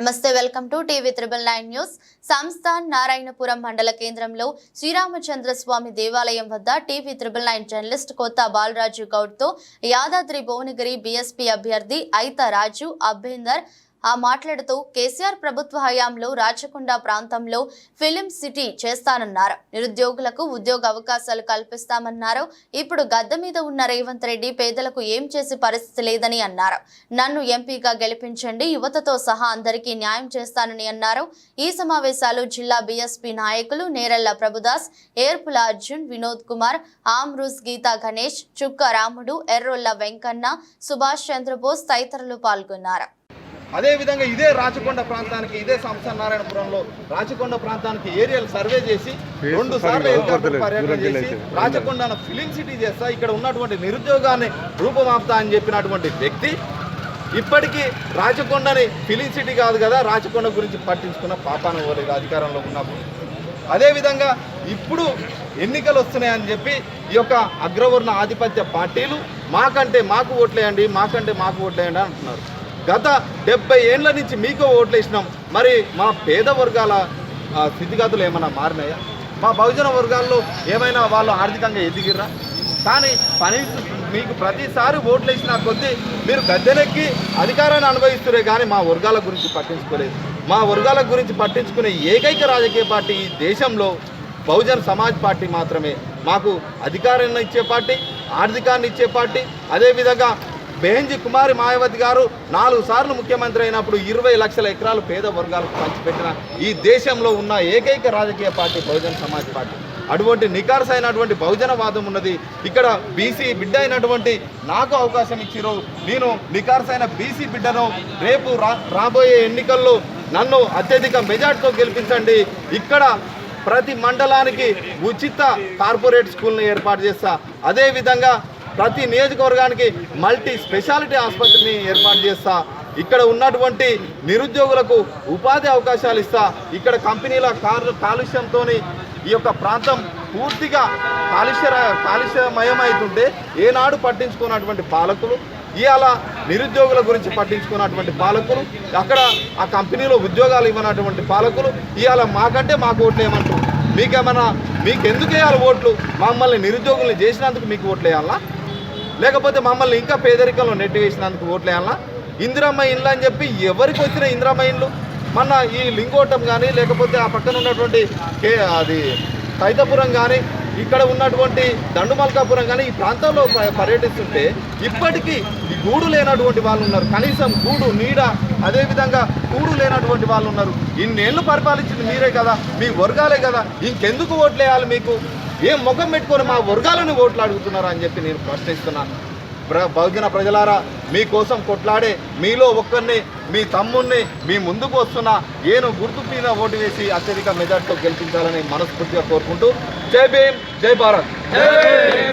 నమస్తే welcome to TV triple nine news. Samsthan Narayanapuram మండల కేంద్రంలో శ్రీరామచంద్ర స్వామి దేవాలయం వద్ద టీవీ త్రిబుల్ నైన్ జర్నలిస్ట్ కొత్త బాలరాజు గౌడ్తో యాదాద్రి భువనగిరి బీఎస్పీ అభ్యర్థి ఐత రాజు అభ్యందర్ ఆ మాట్లాడుతూ కేసీఆర్ ప్రభుత్వ హయాంలో రాచకొండ ప్రాంతంలో ఫిలిం సిటీ చేస్తానన్నారు. నిరుద్యోగులకు ఉద్యోగ అవకాశాలు కల్పిస్తామన్నారు. ఇప్పుడు గద్దె మీద ఉన్న రేవంత్ రెడ్డి పేదలకు ఏం చేసే పరిస్థితి లేదని అన్నారు. నన్ను ఎంపీగా గెలిపించండి యువతతో సహా అందరికీ న్యాయం చేస్తానని అన్నారు. ఈ సమావేశాలు జిల్లా బీఎస్పీ నాయకులు నేరల్ల ప్రభుదాస్ ఏర్పుల అర్జున్ వినోద్ కుమార్ ఆమ్రూస్ గీతా గణేష్ చుక్క రాముడు ఎర్రొల్ల వెంకన్న సుభాష్ చంద్రబోస్ తదితరులు పాల్గొన్నారు. అదే విధంగా ఇదే రాచకొండ ప్రాంతానికి ఇదే సంస్థ నారాయణపురంలో రాచకొండ ప్రాంతానికి ఏరియల్ సర్వే చేసి రెండు సార్లు హెలికాప్టర్ పర్యటన చేసి రాచకొండ ఫిలిం సిటీ చేస్తా ఇక్కడ ఉన్నటువంటి నిరుద్యోగాన్ని రూపమాపుతా అని చెప్పినటువంటి వ్యక్తి ఇప్పటికీ రాచకొండని ఫిలిం సిటీ కాదు కదా రాచకొండ గురించి పట్టించుకున్న పాపాన ఓలేదు అధికారంలో ఉన్నప్పుడు. అదేవిధంగా ఇప్పుడు ఎన్నికలు వస్తున్నాయని చెప్పి ఈ యొక్క అగ్రవర్ణ ఆధిపత్య పార్టీలు మాకంటే మాకు ఓట్లేయండి మాకంటే మాకు ఓట్లేయండి అంటున్నారు. గత డెబ్బై ఏళ్ళ నుంచి మీకు ఓట్లు వేసినాం. మరి మా పేద వర్గాల స్థితిగతులు ఏమైనా మారినాయా? మా బహుజన వర్గాల్లో ఏమైనా వాళ్ళు ఆర్థికంగా ఎదిగిర్రా? కానీ పని మీకు ప్రతిసారి ఓట్లు వేసిన కొద్దీ మీరు గద్దెనెక్కి అధికారాన్ని అనుభవిస్తురే కానీ మా వర్గాల గురించి పట్టించుకోలేదు. మా వర్గాల గురించి పట్టించుకునే ఏకైక రాజకీయ పార్టీ ఈ దేశంలో బహుజన్ సమాజ్ పార్టీ మాత్రమే. మాకు అధికారాన్ని ఇచ్చే పార్టీ ఆర్థికాన్ని ఇచ్చే పార్టీ అదేవిధంగా బెహంజీ కుమారి మాయావతి గారు నాలుగు సార్లు ముఖ్యమంత్రి అయినప్పుడు ఇరవై లక్షల ఎకరాలు పేద వర్గాలకు పంచిపెట్టిన ఈ దేశంలో ఉన్న ఏకైక రాజకీయ పార్టీ బహుజన సమాజ్ పార్టీ. అటువంటి నికార్స్ అయినటువంటి బహుజనవాదం ఉన్నది. ఇక్కడ బీసీ బిడ్డ అయినటువంటి నాకు అవకాశం ఇచ్చిరు నేను నికార్స్ అయిన బీసీ బిడ్డను రేపు రా రాబోయే ఎన్నికల్లో నన్ను అత్యధిక మెజార్టీతో గెలిపించండి. ఇక్కడ ప్రతి మండలానికి ఉచిత కార్పొరేట్ స్కూల్ని ఏర్పాటు చేస్తా. అదేవిధంగా ప్రతి నియోజకవర్గానికి మల్టీ స్పెషాలిటీ ఆసుపత్రిని ఏర్పాటు చేస్తా ఇక్కడ ఉన్నటువంటి నిరుద్యోగులకు ఉపాధి అవకాశాలు ఇస్తా ఇక్కడ కంపెనీల కారు కాలుష్యంతో ఈ యొక్క ప్రాంతం పూర్తిగా కాలుష్య కాలుష్యమయమవుతుంటే ఏనాడు పట్టించుకున్నటువంటి పాలకులు ఇవాళ నిరుద్యోగుల గురించి పట్టించుకున్నటువంటి పాలకులు అక్కడ ఆ కంపెనీలో ఉద్యోగాలు ఇవ్వనటువంటి పాలకులు ఇవాళ మాకంటే మాకు ఓట్లు ఏమంటారు మీకేమన్నా మీకు ఎందుకు వేయాలి ఓట్లు? మమ్మల్ని నిరుద్యోగుల్ని చేసినందుకు మీకు ఓట్లు వేయాలా? లేకపోతే మమ్మల్ని ఇంకా పేదరికంలో నెట్టి వేసినందుకు ఓట్లు ఇందిరమ్మ ఇండ్లు అని చెప్పి ఎవరికి వచ్చిన ఇందిరమ్మ ఇండ్లు? మన ఈ లింగోటం కానీ లేకపోతే ఆ పక్కన ఉన్నటువంటి కే అది తైతపురం కానీ ఇక్కడ ఉన్నటువంటి దండుమల్కాపురం కానీ ఈ ప్రాంతంలో ప- పర్యటిస్తుంటే ఇప్పటికీ ఈ గూడు లేనటువంటి వాళ్ళు ఉన్నారు. కనీసం గూడు నీడ అదేవిధంగా కూడు లేనటువంటి వాళ్ళు ఉన్నారు. ఇన్నేళ్ళు పరిపాలించింది మీరే కదా మీ వర్గాలే కదా. ఇంకెందుకు ఓట్లు వేయాలి మీకు? ఏం ముఖం పెట్టుకొని మా వర్గాలను ఓట్లు అడుగుతున్నారు అని చెప్పి నేను ప్రశ్నిస్తున్నాను ప్ర బహుజన ప్రజలారా మీకోసం కొట్లాడే మీలో ఒక్కరిని మీ తమ్ముణ్ణి మీ ముందుకు వస్తున్న ఏను గుర్తు మీద ఓటు వేసి అత్యధిక మెజార్టీతో గెలిపించాలని మనస్ఫూర్తిగా కోరుకుంటూ జై భీమ్ జై భారత్.